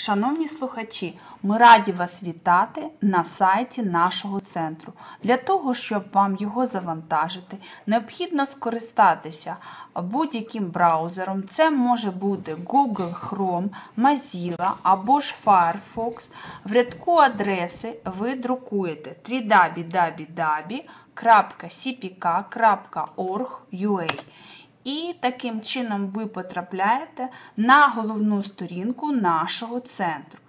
Шановні слухачі, ми раді вас вітати на сайті нашого центру. Для того, щоб вам його завантажити, необхідно скористатися будь-яким браузером. Це може бути Google Chrome, Mozilla або ж Firefox. В рядку адреси ви друкуєте www.cpk.org.ua і таким чином ви потрапляєте на головну сторінку нашого центру.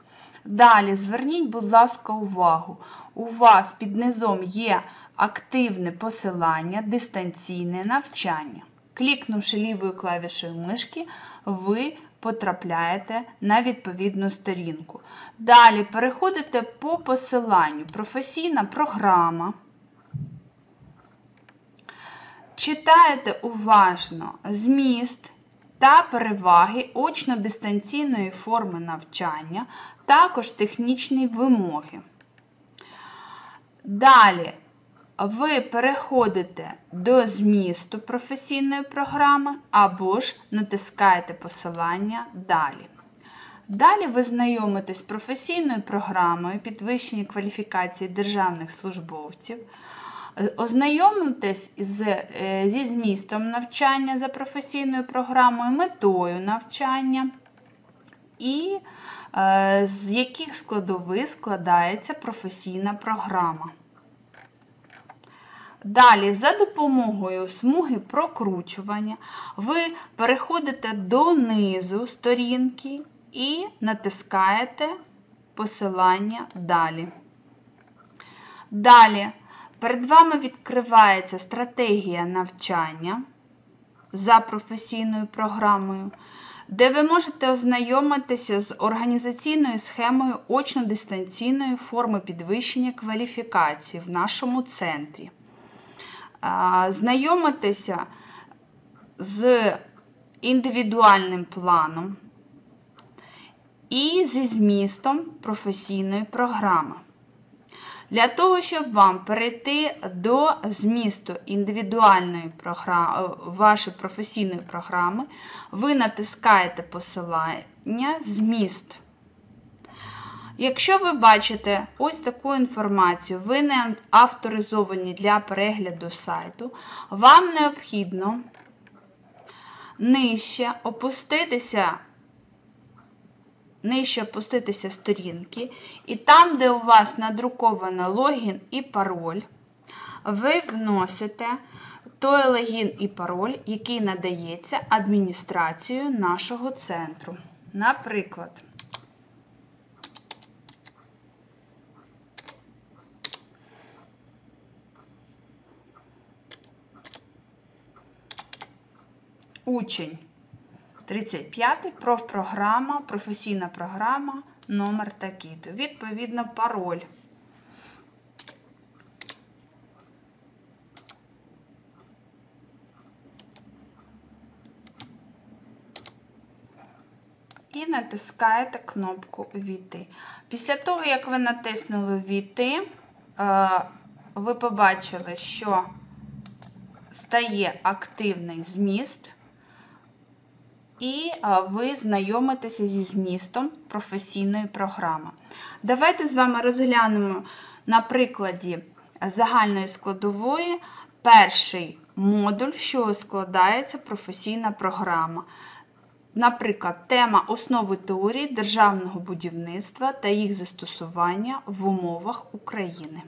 Далі зверніть, будь ласка, увагу. У вас під низом є активне посилання, дистанційне навчання. Клікнувши лівою клавішою мишки, ви потрапляєте на відповідну сторінку. Далі переходите по посиланню професійна програма. Читаєте уважно зміст та переваги очно-дистанційної форми навчання, також технічні вимоги. Далі ви переходите до змісту професійної програми або ж натискаєте посилання Далі. Далі ви знайомитесь з професійною програмою підвищення кваліфікації державних службовців. Ознайомитесь з, е, зі змістом навчання за професійною програмою, метою навчання і е, з яких складових складається професійна програма. Далі, за допомогою смуги прокручування, ви переходите донизу сторінки і натискаєте посилання Далі. Далі. Перед вами відкривається стратегія навчання за професійною програмою, де ви можете ознайомитися з організаційною схемою очно-дистанційної форми підвищення кваліфікації в нашому центрі. Знайомитися з індивідуальним планом і зі змістом професійної програми. Для того, щоб вам перейти до змісту індивідуальної програми, вашої професійної програми, ви натискаєте посилання Зміст. Якщо ви бачите ось таку інформацію, ви не авторизовані для перегляду сайту, вам необхідно нижче опуститися нижче опуститися сторінки, і там, де у вас надруковано логін і пароль, ви вносите той логін і пароль, який надається адміністрацією нашого центру. Наприклад, учень. 35 профпрограма, професійна програма, номер такий-то. Відповідно, пароль. І натискаєте кнопку Війти. Після того, як ви натиснули Війти, е, ви побачили, що стає активний зміст і ви знайомитеся зі змістом професійної програми. Давайте з вами розглянемо на прикладі загальної складової перший модуль, що складається професійна програма. Наприклад, тема основи теорії державного будівництва та їх застосування в умовах України.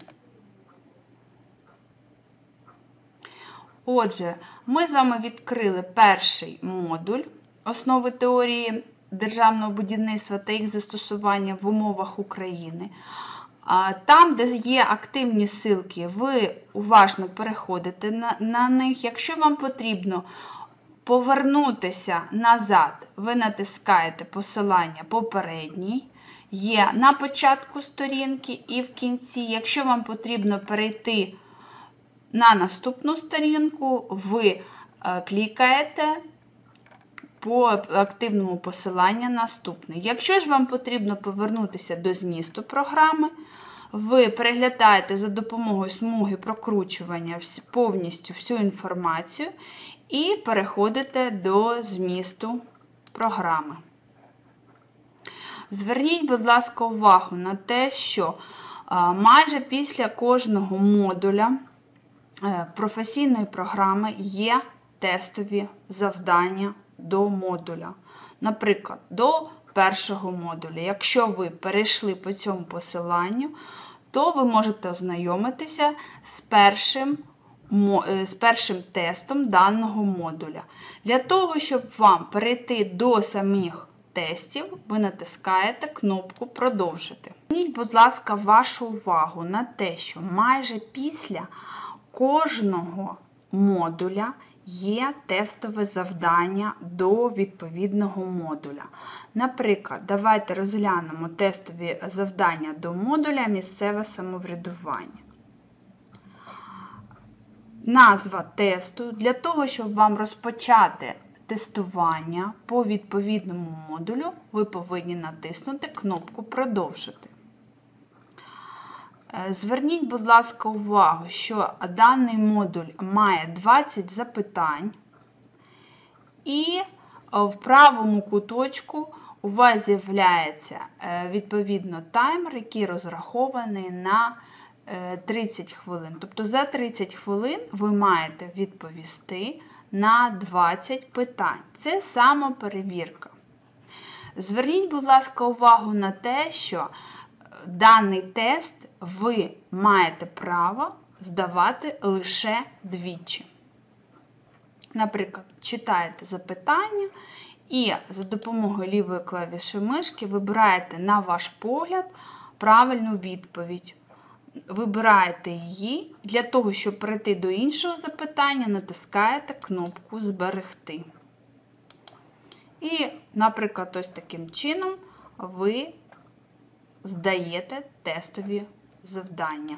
Отже, ми з вами відкрили перший модуль основи теорії державного будівництва та їх застосування в умовах України. Там, де є активні ссылки, ви уважно переходите на, на них. Якщо вам потрібно повернутися назад, ви натискаєте посилання попередній. Є на початку сторінки і в кінці. Якщо вам потрібно перейти на наступну сторінку, ви е, клікаєте по активному посиланню наступне. Якщо ж вам потрібно повернутися до змісту програми, ви переглядаєте за допомогою смуги прокручування повністю всю інформацію і переходите до змісту програми. Зверніть, будь ласка, увагу на те, що майже після кожного модуля е, професійної програми є тестові завдання до модуля. Наприклад, до першого модуля. Якщо ви перейшли по цьому посиланню, то ви можете ознайомитися з першим, е, з першим тестом даного модуля. Для того, щоб вам перейти до самих тестів, ви натискаєте кнопку Продовжити. Зверніть, будь ласка, вашу увагу на те, що майже після кожного модуля є тестове завдання до відповідного модуля. Наприклад, давайте розглянемо тестові завдання до модуля місцеве самоврядування. Назва тесту для того, щоб вам розпочати тестування по відповідному модулю, ви повинні натиснути кнопку Продовжити. Е, Зверніть, будь ласка, увагу, що даний модуль має 20 запитань, і е, в правому куточку у вас з'являється е, відповідно таймер, який розрахований на е, 30 хвилин. Тобто за 30 хвилин ви маєте відповісти на 20 питань. Це самоперевірка. Зверніть, будь ласка, увагу на те, що даний тест ви маєте право здавати лише двічі. Наприклад, читаєте запитання і за допомогою лівої клавіші мишки вибираєте на ваш погляд правильну відповідь. Вибираєте її. Для того, щоб перейти до іншого запитання, натискаєте кнопку Зберегти. І, наприклад, ось таким чином ви здаєте тестові завдання.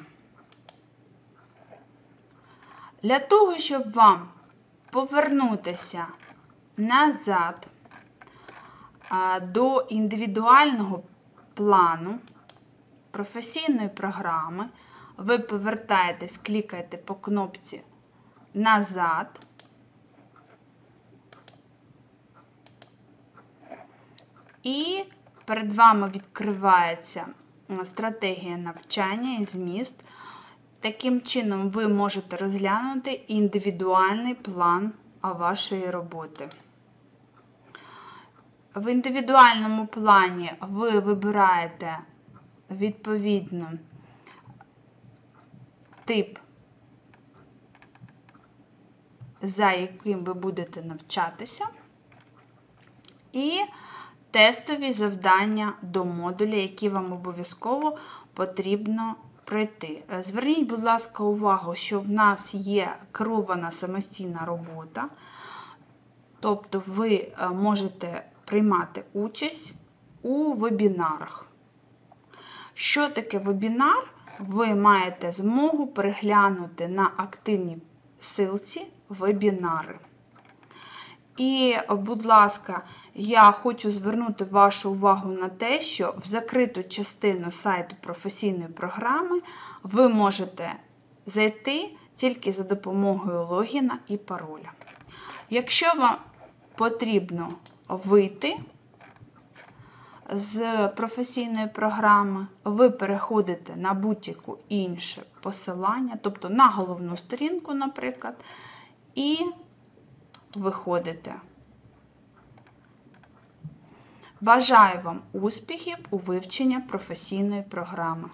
Для того, щоб вам повернутися назад до індивідуального плану професійної програми, ви повертаєтесь, клікаєте по кнопці назад. І перед вами відкривається стратегія навчання і зміст. Таким чином, ви можете розглянути індивідуальний план вашої роботи. В індивідуальному плані ви вибираєте відповідно тип, за яким ви будете навчатися, і тестові завдання до модуля, які вам обов'язково потрібно пройти. Е, Зверніть, будь ласка, увагу, що в нас є керована самостійна робота, тобто ви е, можете приймати участь у вебінарах. Що таке вебінар? Ви маєте змогу переглянути на активній силці вебінари. І, будь ласка, я хочу звернути вашу увагу на те, що в закриту частину сайту професійної програми ви можете зайти тільки за допомогою логіна і пароля. Якщо вам потрібно вийти з професійної програми, ви переходите на будь-яку інше посилання, тобто на головну сторінку, наприклад, і виходите. Бажаю вам успіхів у вивченні професійної програми.